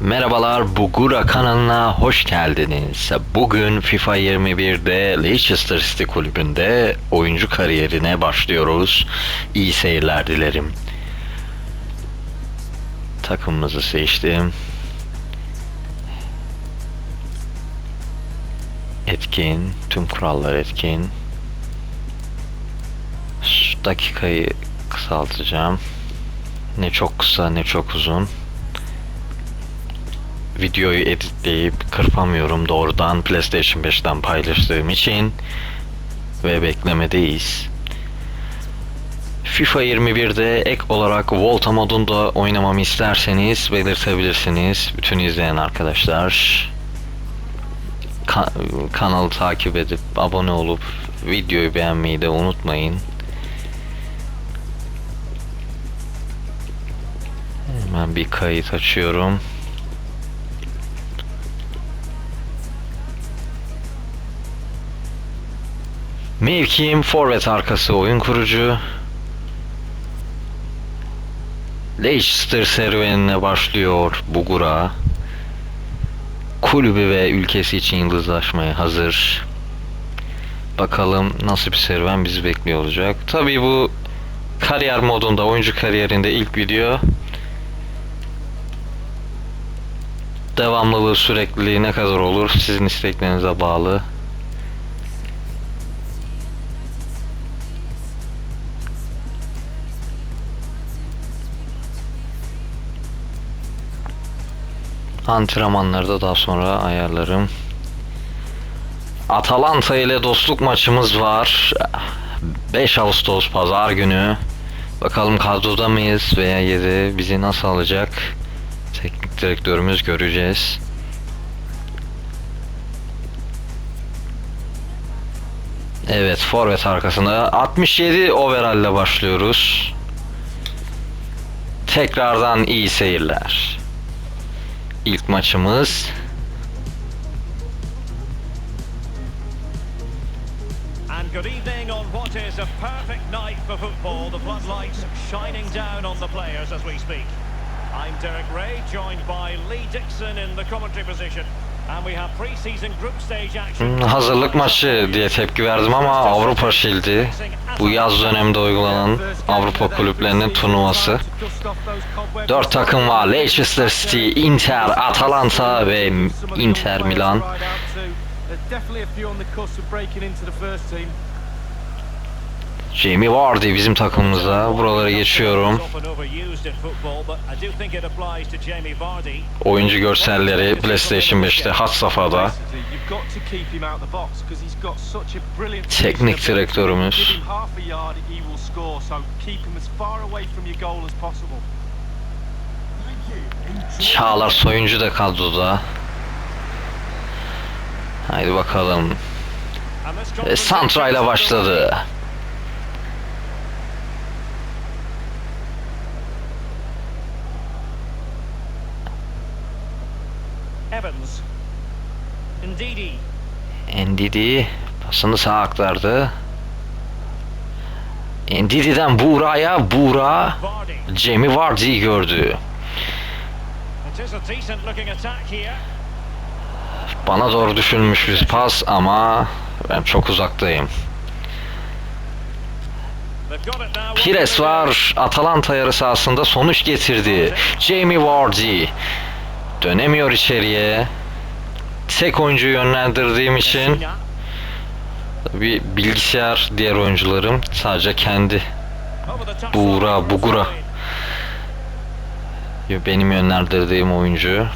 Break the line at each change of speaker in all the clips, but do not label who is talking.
Merhabalar Bugura kanalına hoş geldiniz. Bugün FIFA 21'de Leicester City kulübünde oyuncu kariyerine başlıyoruz. İyi seyirler dilerim. Takımımızı seçtim. Etkin, tüm kurallar etkin. Şu dakikayı kısaltacağım. Ne çok kısa ne çok uzun videoyu editleyip kırpamıyorum doğrudan PlayStation 5'ten paylaştığım için ve beklemedeyiz. FIFA 21'de ek olarak Volta modunda oynamamı isterseniz belirtebilirsiniz. Bütün izleyen arkadaşlar ka- kanalı takip edip abone olup videoyu beğenmeyi de unutmayın. Hemen bir kayıt açıyorum. Mevkiim forvet arkası oyun kurucu. Leicester serüvenine başlıyor Bugura. Kulübü ve ülkesi için yıldızlaşmaya hazır. Bakalım nasıl bir serüven bizi bekliyor olacak. Tabii bu kariyer modunda, oyuncu kariyerinde ilk video. Devamlılığı, sürekliliği ne kadar olur sizin isteklerinize bağlı. Antrenmanları da daha sonra ayarlarım. Atalanta ile dostluk maçımız var. 5 Ağustos pazar günü. Bakalım kadroda mıyız veya 7 bizi nasıl alacak? Teknik direktörümüz göreceğiz. Evet, forvet arkasında 67 overall başlıyoruz. Tekrardan iyi seyirler. İlk maçımız
And good evening on what is a perfect night for football. The floodlights shining down on the players as we speak. I'm Derek Ray, joined by Lee Dixon in the commentary position. And we have pre-season group stage action.
Hmm, hazırlık maçı diye tepki verdim ama Avrupa Şildi bu yaz döneminde uygulanan Avrupa kulüplerinin turnuvası. Dört takım var. Leicester City, Inter, Atalanta ve Inter Milan. Jamie Vardy bizim takımımızda. Buralara geçiyorum. Oyuncu görselleri PlayStation 5'te had safhada. Teknik direktörümüz. Çağlar Soyuncu da kadroda. Haydi bakalım. Ve Santra ile başladı.
Evans. Ndidi.
Ndidi pasını sağa aktardı. Ndidi'den Buğra'ya, Buğra. Jamie Vardy'yi gördü. Bana doğru düşünmüş bir pas ama ben çok uzaktayım. Pires var. Atalanta yarı sahasında sonuç getirdi. Jamie Vardy dönemiyor içeriye. Tek oyuncu yönlendirdiğim için bir bilgisayar diğer oyuncularım sadece kendi Buğra, Bugura. benim yönlendirdiğim oyuncu.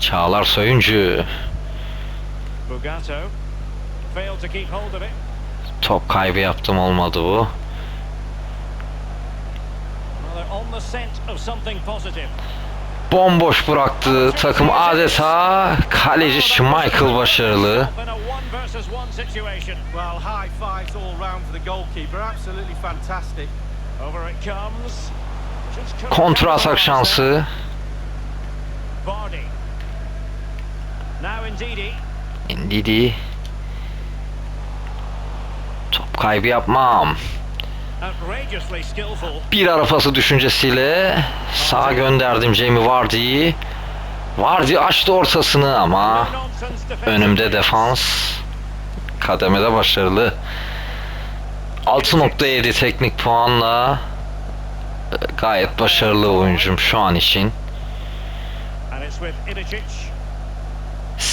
Çağlar Soyuncu. Top kaybı yaptım olmadı bu.
Well, they're on the scent of something positive.
Bomboş bıraktı takım adeta kaleci Schmeichel başarılı.
Well, high fives all round for the goalkeeper. Absolutely fantastic.
Over it comes. Just couldn't
Kontra atak şansı.
Ndidi.
Top kaybı yapmam. Bir ara pası düşüncesiyle sağa gönderdim Jamie Vardy'yi. Vardy açtı ortasını ama önümde defans. Kademede başarılı. 6.7 teknik puanla e, gayet başarılı oyuncum şu an için.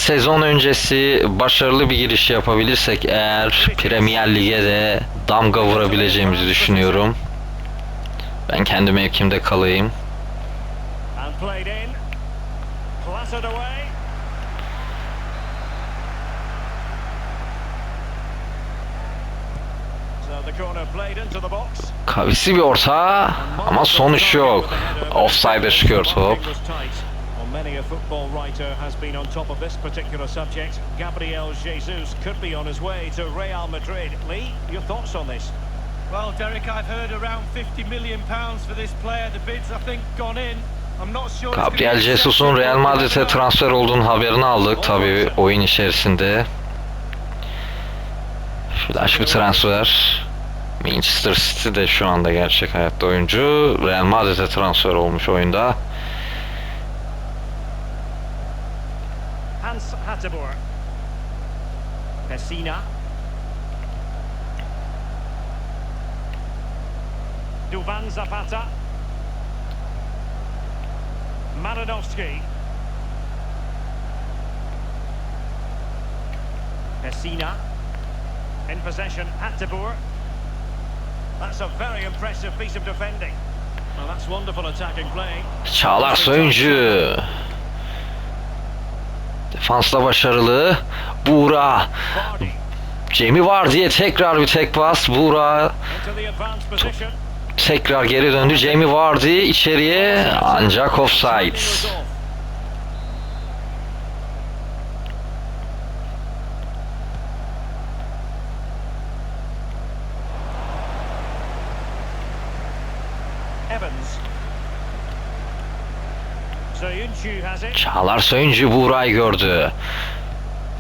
Sezon öncesi başarılı bir giriş yapabilirsek eğer Premier Lig'e de damga vurabileceğimizi düşünüyorum. Ben kendi mevkimde kalayım. Kavisi bir orta ama sonuç yok. Offside'e çıkıyor top.
Many a football writer has been on top of this particular subject. Gabriel Jesus could be on his way to Real Madrid. Lee, your thoughts on this?
Well, Derek, I've heard around 50 million pounds for this player. The bids, I think, gone in. I'm not sure. it's gonna
Gabriel Jesus'un Real. Madrid'e transfer olduğunu haberini aldık tabii oyun içerisinde. Flash bir transfer. Manchester City de şu anda gerçek hayatta oyuncu. Real Madrid'e transfer olmuş oyunda.
Hateboer. Pessina. Duvan Zapata. Maranovski. Pessina. In possession, Hateboer. That's a very impressive piece of defending. Well, that's wonderful attacking play.
Çağlar. Defansta başarılı. Buğra.
Vardy
Jamie var diye tekrar bir tek pas. Buğra tekrar geri döndü. Jamie vardı içeriye ancak offside.
Evans.
Çağlar Soyuncu Buğra'yı gördü.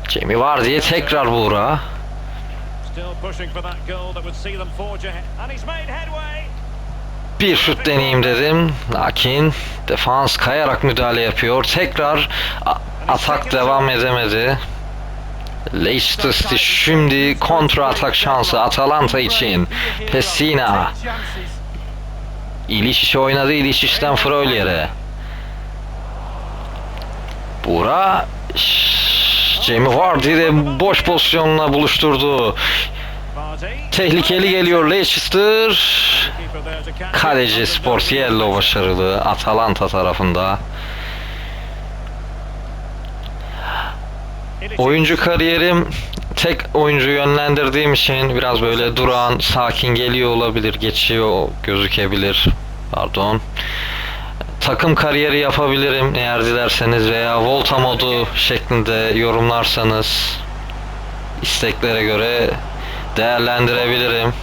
Jamie var diye tekrar Buğra. Bir şut deneyeyim dedim. Lakin defans kayarak müdahale yapıyor. Tekrar atak devam edemedi. Leicester City şimdi kontra atak şansı Atalanta için. Pessina.
Take chances.
İliş oynadı. İliç'ten Frölier'e. Buğra Jamie Vardy boş pozisyonla buluşturdu. Tehlikeli geliyor Leicester. Kaleci Sportiello başarılı Atalanta tarafında. Oyuncu kariyerim tek oyuncu yönlendirdiğim için biraz böyle duran, sakin geliyor olabilir, geçiyor gözükebilir. Pardon. Takım kariyeri yapabilirim eğer dilerseniz veya volta modu şeklinde yorumlarsanız isteklere göre değerlendirebilirim.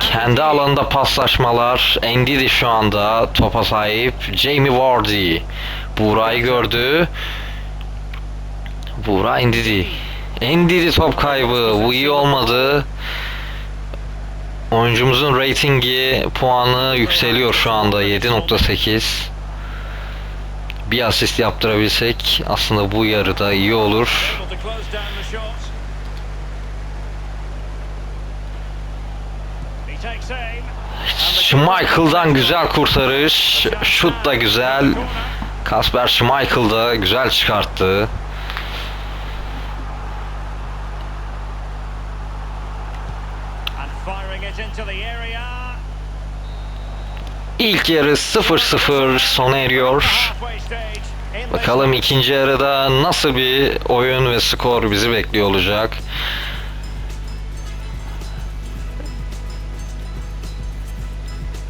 Kendi alanında paslaşmalar. Ndidi şu anda topa sahip. Jamie Vardy. Buğra'yı gördü. Buğra Ndidi. Ndidi top kaybı. Bu iyi olmadı. Oyuncumuzun ratingi puanı yükseliyor şu anda 7.8. Bir asist yaptırabilsek aslında bu yarıda iyi olur. Schmeichel'dan güzel kurtarış. Şut da güzel. Kasper Schmeichel güzel çıkarttı. İlk yarı 0-0 sona eriyor. Bakalım ikinci yarıda nasıl bir oyun ve skor bizi bekliyor olacak.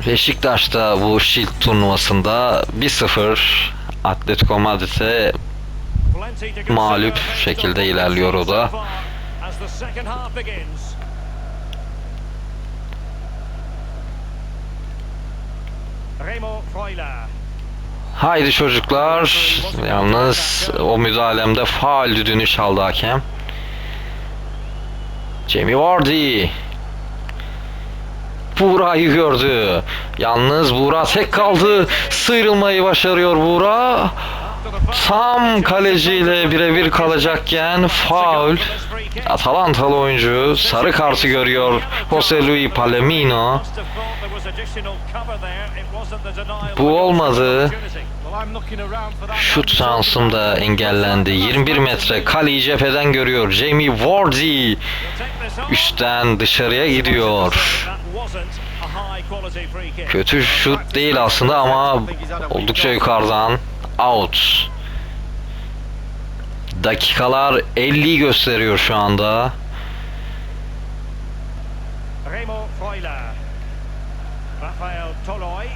Beşiktaş'ta bu Shield turnuvasında 1-0 Atletico Madrid'e mağlup şekilde ilerliyor o da. Haydi çocuklar. Yalnız o müdahalemde faal düdüğünü çaldı hakem. Jamie Vardy. Buğra'yı gördü. Yalnız Buğra tek kaldı. Sıyrılmayı başarıyor Buğra. Tam kaleciyle birebir kalacakken faul. Atalantalı oyuncu sarı kartı görüyor. Jose Luis Palomino. Bu olmadı. Şut şansım da engellendi. 21 metre kaleyi cepheden görüyor. Jamie Vardy üstten dışarıya gidiyor. Kötü şut değil aslında ama oldukça yukarıdan out. Dakikalar 50'yi gösteriyor şu anda.
Remo Freuler. Rafael Toloi.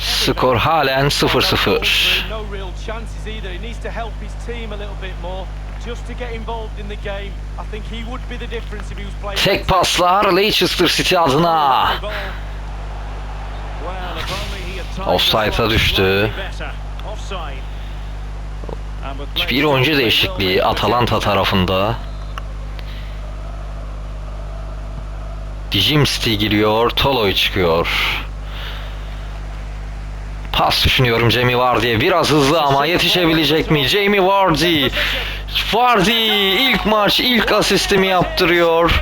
Skor halen
Well, those
0-0.
goals were No real chances either. He needs to help his team a little bit more just to get involved in the game. I think he would be the difference if he was playing.
Tek paslar Leicester City adına.
Well, if only
Offside'a düştü. Bir oyuncu değişikliği Atalanta tarafında. Dijimsti giriyor, Toloy çıkıyor. Pas düşünüyorum Jamie Vardy'ye. Biraz hızlı ama yetişebilecek mi? Jamie Vardy. Vardy ilk maç ilk asistimi yaptırıyor.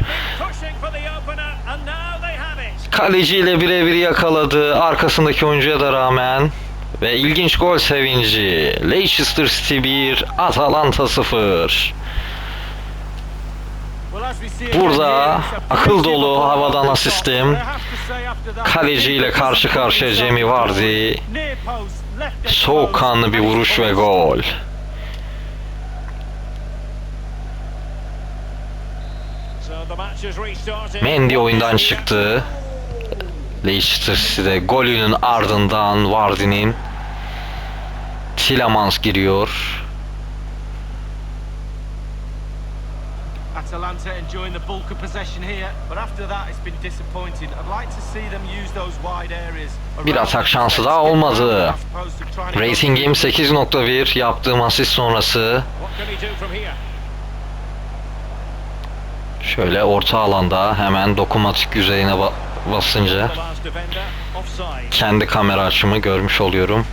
Kaleciyle birebir yakaladı arkasındaki oyuncuya da rağmen. Ve ilginç gol sevinci. Leicester City 1, Atalanta 0.
Well, as we see again
Burada akıl dolu havadan asistim. Kaleciyle karşı karşıya Jamie Vardy. Soğukkanlı bir vuruş ve gol. Mendy oyundan çıktı. Leicester City'de golünün ardından Vardy'nin Tillemans giriyor.
Atalanta enjoying the bulk of possession here, but after that it's been disappointing. I'd like to see them use those wide areas.
Bir atak şansı daha olmadı.
round as opposed to trying to go
Rating Game 8.1 yaptığım asist sonrası şöyle orta alanda hemen dokunmatik yüzeyine ba- basınca kendi kamera açımı görmüş oluyorum.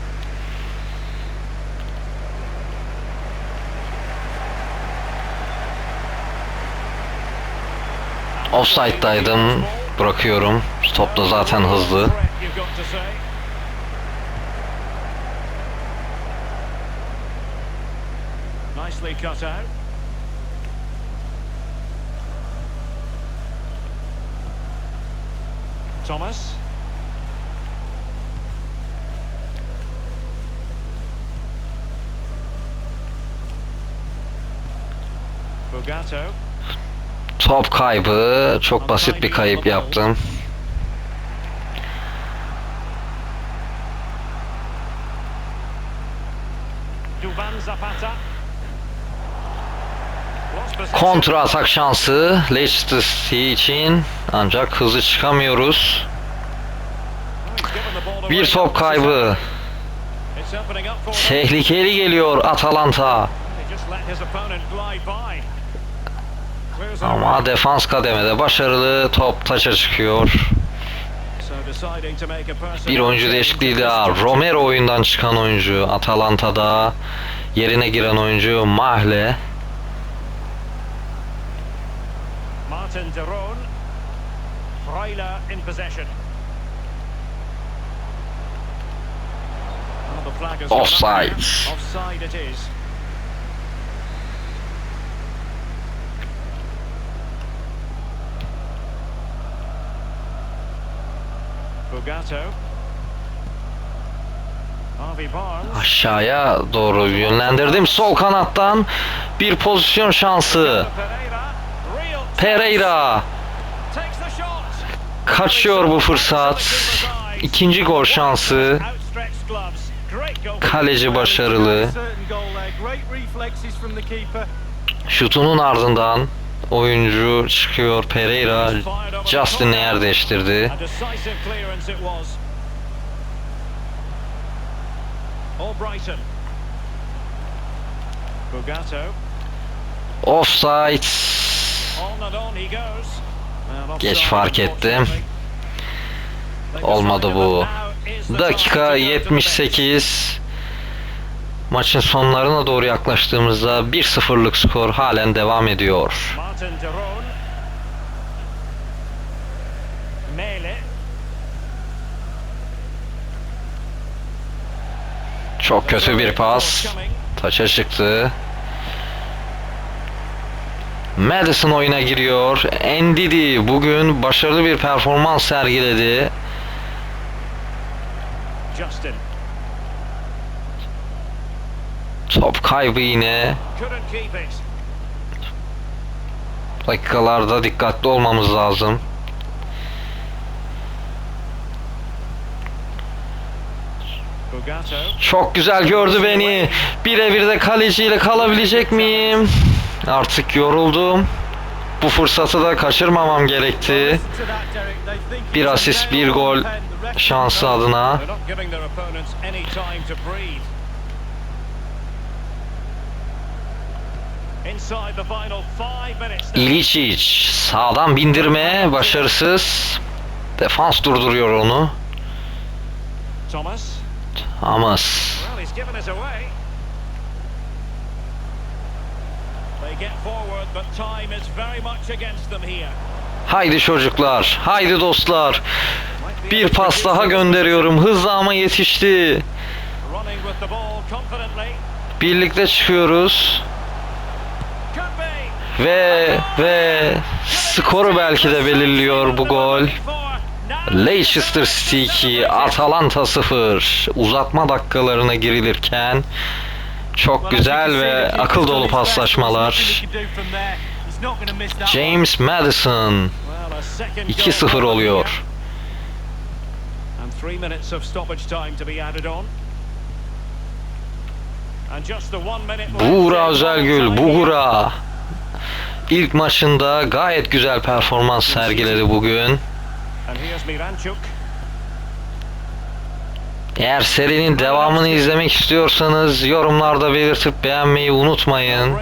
Offside'daydım. Bırakıyorum. Top da zaten hızlı.
Nicely cut out. Thomas. Bugato.
Top kaybı. Çok basit bir kayıp yaptım. Kontra atak şansı Leicester City için ancak hızlı çıkamıyoruz. Bir top kaybı. Tehlikeli geliyor Atalanta. Ama defans kademede başarılı top taça çıkıyor. Bir oyuncu değişikliği daha. Romero oyundan çıkan oyuncu Atalanta'da. Yerine giren oyuncu Mahle.
Martin Freuler in possession. Well, the flag has
Offside.
Offside it is. Bugato.
Aşağıya doğru yönlendirdim. Sol kanattan bir pozisyon şansı.
Pereira.
Kaçıyor bu fırsat. İkinci gol şansı. Kaleci başarılı. Şutunun ardından oyuncu çıkıyor Pereira. Justin'le yer değiştirdi. Offside. Geç fark ettim. Olmadı bu. Dakika
to go to the bench.
78. Maçın sonlarına doğru yaklaştığımızda 1-0'lık skor halen devam ediyor. Çok kötü bir pas. Taça çıktı. Madison oyuna giriyor. Ndidi bugün başarılı bir performans sergiledi.
Justin.
Top kaybı yine. Dakikalarda dikkatli olmamız lazım. Çok güzel gördü beni. Birebir de kaleciyle kalabilecek miyim? Artık yoruldum. Bu fırsatı da kaçırmamam gerekti. Bir asist, bir gol şansı adına. İliçiç sağdan bindirme başarısız. Defans durduruyor onu.
Thomas.
Thomas. Haydi çocuklar, haydi dostlar. Bir pas daha gönderiyorum. Hızlı ama yetişti. Birlikte çıkıyoruz. Ve ve skoru belki de belirliyor bu gol. Leicester City 2, Atalanta 0. Uzatma dakikalarına girilirken çok güzel ve akıl dolu paslaşmalar. James Madison 2-0 oluyor. Buğra Özelgül. Buğra. İlk maçında gayet güzel performans sergiledi bugün. Eğer serinin devamını izlemek istiyorsanız yorumlarda belirtip beğenmeyi unutmayın.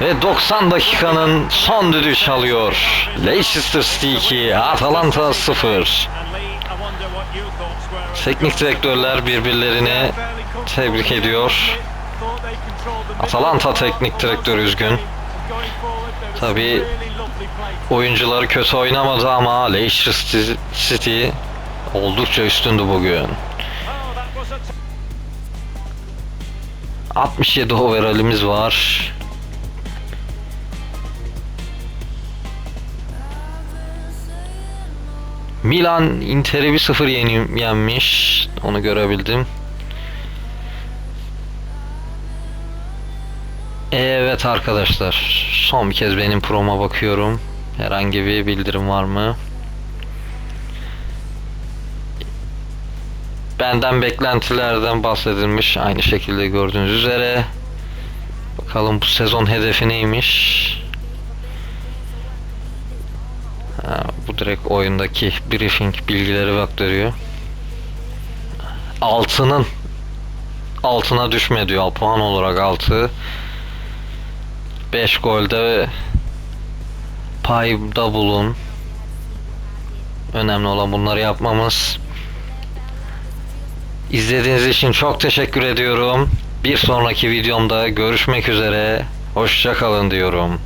Ve 90 dakikanın son düdüğü çalıyor. Leicester City 2, Atalanta 0.
And Lee, I wonder what you thoughts were.
Teknik direktörler birbirlerini tebrik ediyor. Atalanta teknik direktörü üzgün. Tabii Oyuncuları kötü oynamadı ama Leicester City oldukça üstündü bugün.
Oh, that was a
67 overallimiz var. Milan Inter'i 1-0 yeni yenmiş. Onu görebildim. Evet arkadaşlar. Son bir kez benim proma bakıyorum. Herhangi bir bildirim var mı? Benden beklentilerden bahsedilmiş. Aynı şekilde gördüğünüz üzere. Bakalım bu sezon hedefi neymiş? Ha, bu direkt oyundaki briefing bilgileri aktarıyor. Altının altına düşme diyor. Puan olarak altı. 5 golde payda bulun. Önemli olan bunları yapmamız. İzlediğiniz için çok teşekkür ediyorum. Bir sonraki videomda görüşmek üzere. Hoşça kalın diyorum.